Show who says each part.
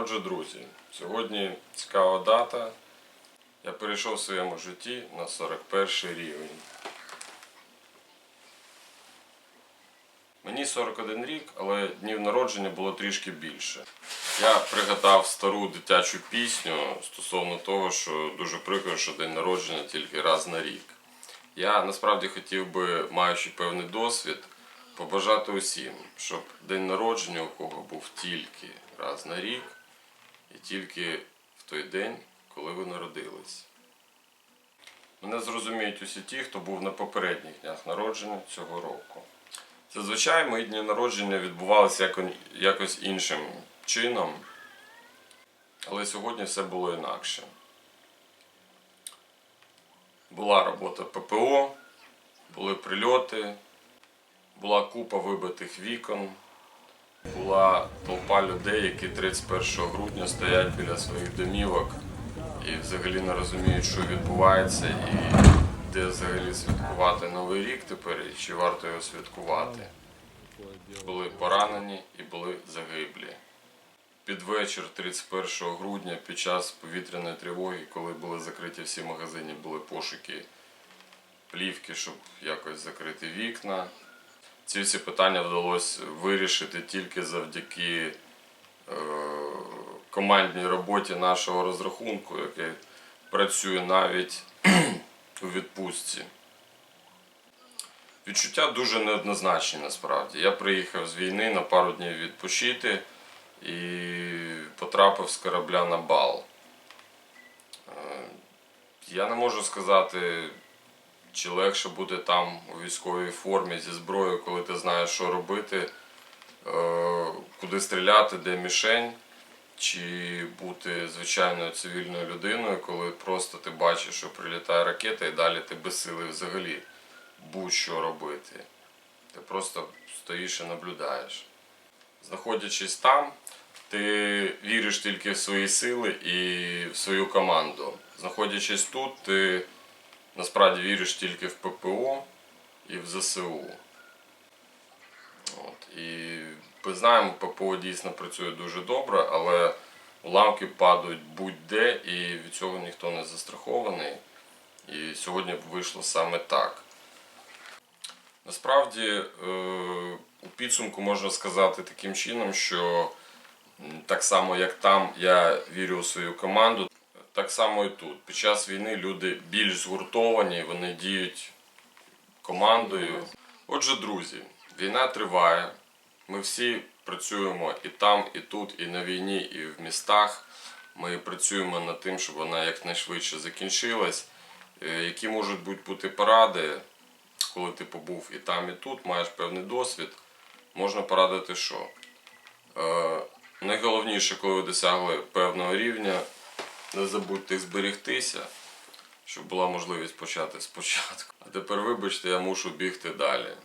Speaker 1: Отже, друзі, сьогодні цікава дата. Я перейшов в своєму житті на 41 рівень. Мені 41 рік, але днів народження було трішки більше. Я пригадав стару дитячу пісню стосовно того, що дуже прикро, що день народження тільки раз на рік. Я насправді хотів би, маючи певний досвід, побажати усім, щоб день народження у кого був тільки раз на рік і тільки в той день, коли ви народились. Мене зрозуміють усі ті, хто був на попередніх днях народження цього року. Зазвичай мої дні народження відбувалися якось іншим чином, але сьогодні все було інакше. Була робота ППО, були прильоти, була купа вибитих вікон, була толпа людей, які 31 грудня стоять біля своїх домівок і взагалі не розуміють, що відбувається і де взагалі святкувати Новий рік тепер, і чи варто його святкувати. Були поранені і були загиблі. Під вечір 31 грудня під час повітряної тривоги, коли були закриті всі магазини, були пошуки плівки, щоб якось закрити вікна. Ці всі питання вдалося вирішити тільки завдяки е, командній роботі нашого розрахунку, який працює навіть у відпустці. Відчуття дуже неоднозначні насправді. Я приїхав з війни на пару днів відпочити і потрапив з корабля на бал. Е, Я не можу сказати, чи легше бути там у військовій формі зі зброєю, коли ти знаєш, що робити, е, куди стріляти, де мішень, чи бути звичайною цивільною людиною, коли просто ти бачиш, що прилітає ракета і далі ти безсилий взагалі будь-що робити. Ти просто стоїш і наблюдаєш. Знаходячись там, ти віриш тільки в свої сили і в свою команду. Знаходячись тут, ти насправді віриш тільки в ППО і в ЗСУ. От. І ми знаємо, ППО дійсно працює дуже добре, але уламки падають будь-де і від цього ніхто не застрахований. І сьогодні вийшло саме так. Насправді, е, у підсумку можна сказати таким чином, що так само як там я вірю у свою команду, так само і тут. Під час війни люди більш згуртовані, вони діють командою. Отже, друзі, війна триває. Ми всі працюємо і там, і тут, і на війні, і в містах. Ми працюємо над тим, щоб вона якнайшвидше закінчилась. Е, Які можуть бути поради, коли ти побув і там, і тут, маєш певний досвід, можна порадити, що е, найголовніше, коли ви досягли певного рівня, не забудьте зберігтися, щоб була можливість почати спочатку. А тепер, вибачте, я мушу бігти далі.